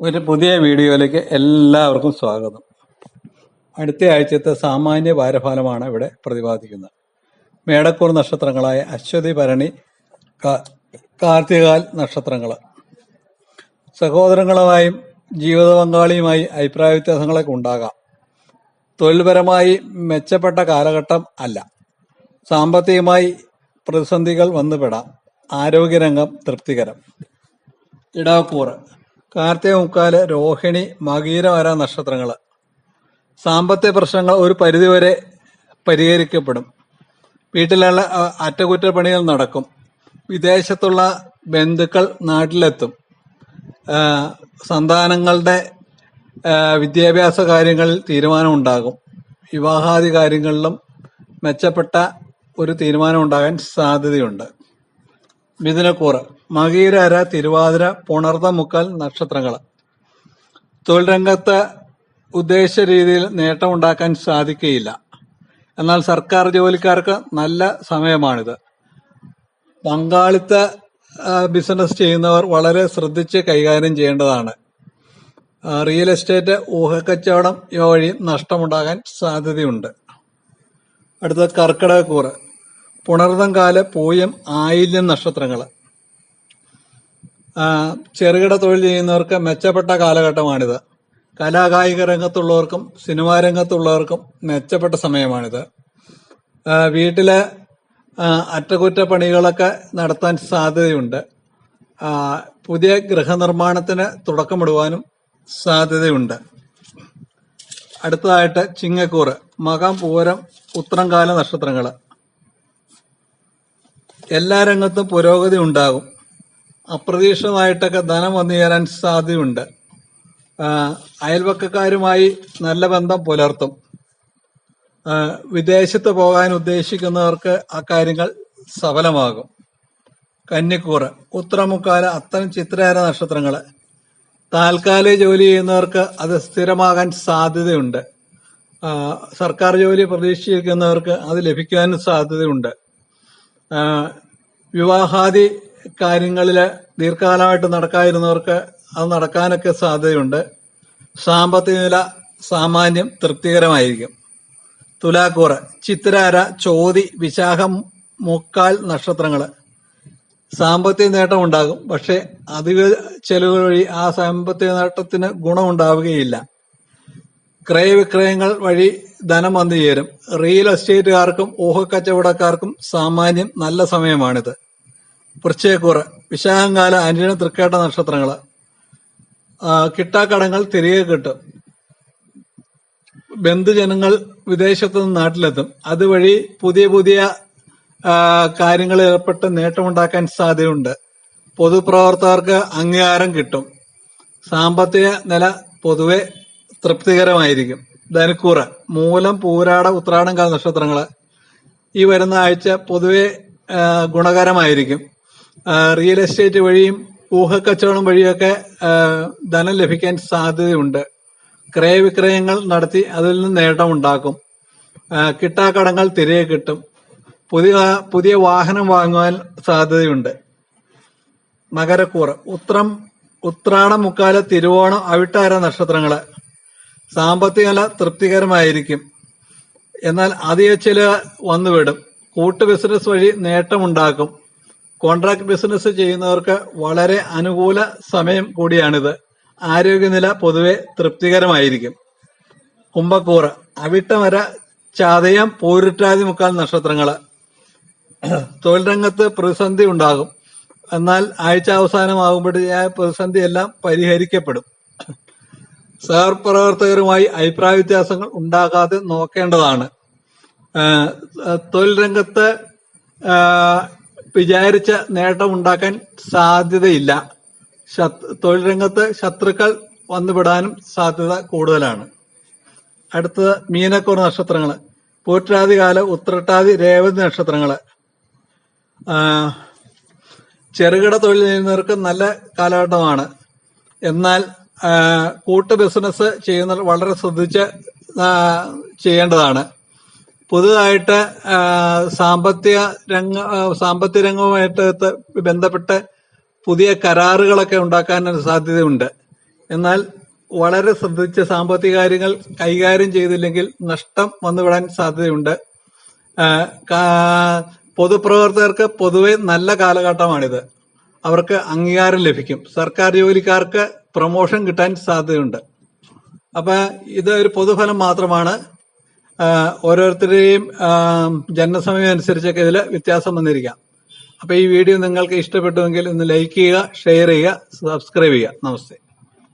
ഒരു പുതിയ വീഡിയോയിലേക്ക് എല്ലാവർക്കും സ്വാഗതം. അടുത്ത ആഴ്ചത്തെ സാമാന്യ ഭാരഫലമാണ് ഇവിടെ പ്രതിപാദിക്കുന്നത്. മേടക്കൂർ നക്ഷത്രങ്ങളായ അശ്വതി ഭരണി കാർത്തികാൽ നക്ഷത്രങ്ങൾ സഹോദരങ്ങളുമായും ജീവിത പങ്കാളിയുമായി അഭിപ്രായ വ്യത്യാസങ്ങളൊക്കെ ഉണ്ടാകാം. തൊഴിൽപരമായി മെച്ചപ്പെട്ട കാലഘട്ടം അല്ല. സാമ്പത്തികമായി പ്രതിസന്ധികൾ വന്നുപെടാം. ആരോഗ്യരംഗം തൃപ്തികരം. ഇടാക്കൂറ്. കാർത്തിക മുക്കാൽ രോഹിണി മകീരമര നക്ഷത്രങ്ങൾ സാമ്പത്തിക പ്രശ്നങ്ങൾ ഒരു പരിധിവരെ പരിഹരിക്കപ്പെടും. വീട്ടിലുള്ള അറ്റകുറ്റപ്പണികൾ നടക്കും. വിദേശത്തുള്ള ബന്ധുക്കൾ നാട്ടിലെത്തും. സന്താനങ്ങളുടെ വിദ്യാഭ്യാസ കാര്യങ്ങളിൽ തീരുമാനമുണ്ടാകും വിവാഹാദി കാര്യങ്ങളിലും മെച്ചപ്പെട്ട ഒരു തീരുമാനം ഉണ്ടാകാൻ സാധ്യതയുണ്ട്. മിഥുനക്കൂറ് മകീരര തിരുവാതിര പുണർത മുക്കാൽ നക്ഷത്രങ്ങൾ. തൊഴിൽ രംഗത്ത് ഉദ്ദേശിച്ച രീതിയിൽ നേട്ടമുണ്ടാക്കാൻ സാധിക്കുകയില്ല. എന്നാൽ സർക്കാർ ജോലിക്കാർക്ക് നല്ല സമയമാണിത്. പങ്കാളിത്ത ബിസിനസ് ചെയ്യുന്നവർ വളരെ ശ്രദ്ധിച്ച് കൈകാര്യം ചെയ്യേണ്ടതാണ്. റിയൽ എസ്റ്റേറ്റ് ഊഹക്കച്ചവടം വഴി നഷ്ടമുണ്ടാകാൻ സാധ്യതയുണ്ട്. അടുത്ത കർക്കിടകക്കൂറ്. പുണർതം കാല പൂയം ആയില്യം നക്ഷത്രങ്ങൾ ചെറുകിട തൊഴിൽ ചെയ്യുന്നവർക്ക് മെച്ചപ്പെട്ട കാലഘട്ടമാണിത്. കലാകായിക രംഗത്തുള്ളവർക്കും സിനിമാ രംഗത്തുള്ളവർക്കും മെച്ചപ്പെട്ട സമയമാണിത്. വീട്ടിലെ അറ്റകുറ്റപ്പണികളൊക്കെ നടത്താൻ സാധ്യതയുണ്ട്. പുതിയ ഗൃഹനിർമ്മാണത്തിന് തുടക്കമിടുവാനും സാധ്യതയുണ്ട്. അടുത്തതായിട്ട് ചിങ്ങക്കൂറ് മകം പൂരം ഉത്രംകാല നക്ഷത്രങ്ങൾ എല്ലാ രംഗത്തും പുരോഗതി ഉണ്ടാകും. അപ്രതീക്ഷിതമായിട്ടൊക്കെ ധനം വന്നു ചേരാൻ സാധ്യതയുണ്ട്. അയൽവക്കക്കാരുമായി നല്ല ബന്ധം പുലർത്തും. വിദേശത്ത് പോകാൻ ഉദ്ദേശിക്കുന്നവർക്ക് ആ കാര്യങ്ങൾ സഫലമാകും. കന്നിക്കൂറ് ഉത്തരമുക്കാല അത്തരം ചിത്രഹാര നക്ഷത്രങ്ങൾ താൽക്കാലിക ജോലി ചെയ്യുന്നവർക്ക് അത് സ്ഥിരമാകാൻ സാധ്യതയുണ്ട്. സർക്കാർ ജോലി പ്രതീക്ഷിക്കുന്നവർക്ക് അത് ലഭിക്കാനും സാധ്യതയുണ്ട്. വിവാഹാദി കാര്യങ്ങളിൽ ദീർഘകാലമായിട്ട് നടക്കാതിരുന്നവർക്ക് അത് നടക്കാനൊക്കെ സാധ്യതയുണ്ട്. സാമ്പത്തിക നില സാമാന്യം തൃപ്തികരമായിരിക്കും. തുലാക്കൂറ് ചിത്രാര ചോതി വിശാഖം മുക്കാൽ നക്ഷത്രങ്ങൾ സാമ്പത്തിക നേട്ടം ഉണ്ടാകും. പക്ഷെ അധിക ചെലവ് വഴി ആ സാമ്പത്തിക നേട്ടത്തിന് ഗുണമുണ്ടാവുകയില്ല ക്രയവിക്രയങ്ങൾ വഴി ധനം വന്നു ചേരും. റിയൽ എസ്റ്റേറ്റുകാർക്കും ഊഹക്കച്ചവടക്കാർക്കും സാമാന്യം നല്ല സമയമാണിത്. വൃശ്ചയക്കൂറ് വിശാഖംകാല അനിഴ തൃക്കേട്ട നക്ഷത്രങ്ങൾ കിട്ടാക്കടങ്ങൾ തിരികെ കിട്ടും. ബന്ധുജനങ്ങൾ വിദേശത്ത് നിന്ന് നാട്ടിലെത്തും. അതുവഴി പുതിയ പുതിയ കാര്യങ്ങളിൽ ഏർപ്പെട്ട് നേട്ടമുണ്ടാക്കാൻ സാധ്യതയുണ്ട്. പൊതുപ്രവർത്തകർക്ക് അംഗീകാരം കിട്ടും. സാമ്പത്തിക നില പൊതുവെ തൃപ്തികരമായിരിക്കും. ധനുക്കൂറ് മൂലം പൂരാട ഉത്രാടം കാല നക്ഷത്രങ്ങൾ. ഈ വരുന്ന ആഴ്ച പൊതുവെ ഗുണകരമായിരിക്കും. റിയൽ എസ്റ്റേറ്റ് വഴിയും ഊഹക്കച്ചവടം വഴിയൊക്കെ ധനം ലഭിക്കാൻ സാധ്യതയുണ്ട്. ക്രയവിക്രയങ്ങൾ നടത്തി അതിൽ നിന്ന് നേട്ടമുണ്ടാക്കും. കിട്ടാക്കടങ്ങൾ തിരികെ കിട്ടും. പുതിയ പുതിയ വാഹനം വാങ്ങുവാൻ സാധ്യതയുണ്ട്. മകരക്കൂറ് ഉത്രം ഉത്രാടം മുക്കാല തിരുവോണം അവിട്ടാര നക്ഷത്രങ്ങൾ. സാമ്പത്തിക നില തൃപ്തികരമായിരിക്കും. എന്നാൽ അധിക ചില വന്നുവിടും. കൂട്ടു ബിസിനസ് വഴി നേട്ടമുണ്ടാക്കും. കോൺട്രാക്ട് ബിസിനസ് ചെയ്യുന്നവർക്ക് വളരെ അനുകൂല സമയം കൂടിയാണിത്. ആരോഗ്യനില പൊതുവെ തൃപ്തികരമായിരിക്കും. കുംഭക്കൂറ് അവിട്ടമര ചതയം പൂരുറ്റാതി മുക്കാൽ നക്ഷത്രങ്ങൾ. തൊഴിൽ രംഗത്ത് പ്രതിസന്ധി ഉണ്ടാകും. എന്നാൽ ആഴ്ച അവസാനമാകുമ്പോഴേ ആ പ്രതിസന്ധിയെല്ലാം പരിഹരിക്കപ്പെടും. സഹപ്രവർത്തകരുമായി അഭിപ്രായ വ്യത്യാസങ്ങൾ ഉണ്ടാകാതെ നോക്കേണ്ടതാണ്. തൊഴിൽ രംഗത്ത് വിചാരിച്ച നേട്ടം ഉണ്ടാക്കാൻ സാധ്യതയില്ല. തൊഴിൽ രംഗത്ത് ശത്രുക്കൾ വന്നുവിടാനും സാധ്യത കൂടുതലാണ്. അടുത്തത് മീനക്കൂർ നക്ഷത്രങ്ങൾ പോറ്റാതി കാല ഉത്രട്ടാതി രേവതി നക്ഷത്രങ്ങൾ ചെറുകിട തൊഴിൽ ചെയ്യുന്നവർക്ക് നല്ല കാലഘട്ടമാണ്. എന്നാൽ കൂട്ടു ബിസിനസ് ചെയ്യുന്ന വളരെ ശ്രദ്ധിച്ച് ചെയ്യേണ്ടതാണ്. പുതുതായിട്ട് സാമ്പത്തിക രംഗ സാമ്പത്തിക രംഗവുമായിട്ട് ബന്ധപ്പെട്ട് പുതിയ കരാറുകളൊക്കെ ഉണ്ടാക്കാൻ സാധ്യതയുണ്ട്. എന്നാൽ വളരെ ശ്രദ്ധിച്ച് സാമ്പത്തിക കാര്യങ്ങൾ കൈകാര്യം ചെയ്തില്ലെങ്കിൽ നഷ്ടം വന്നുവിടാൻ സാധ്യതയുണ്ട്. പൊതുപ്രവർത്തകർക്ക് പൊതുവെ നല്ല കാലഘട്ടമാണിത്. അവർക്ക് അംഗീകാരം ലഭിക്കും. സർക്കാർ ജോലിക്കാർക്ക് പ്രൊമോഷൻ കിട്ടാൻ സാധ്യതയുണ്ട്. അപ്പൊ ഇത് ഒരു പൊതുഫലം മാത്രമാണ്. ഓരോരുത്തരുടെയും ജനസമയം അനുസരിച്ചൊക്കെ ഇതിൽ വ്യത്യാസം വന്നിരിക്കാം. അപ്പൊ ഈ വീഡിയോ നിങ്ങൾക്ക് ഇഷ്ടപ്പെട്ടുവെങ്കിൽ ഒന്ന് ലൈക്ക് ചെയ്യുക ഷെയർ ചെയ്യുക സബ്സ്ക്രൈബ് ചെയ്യുക. നമസ്തേ.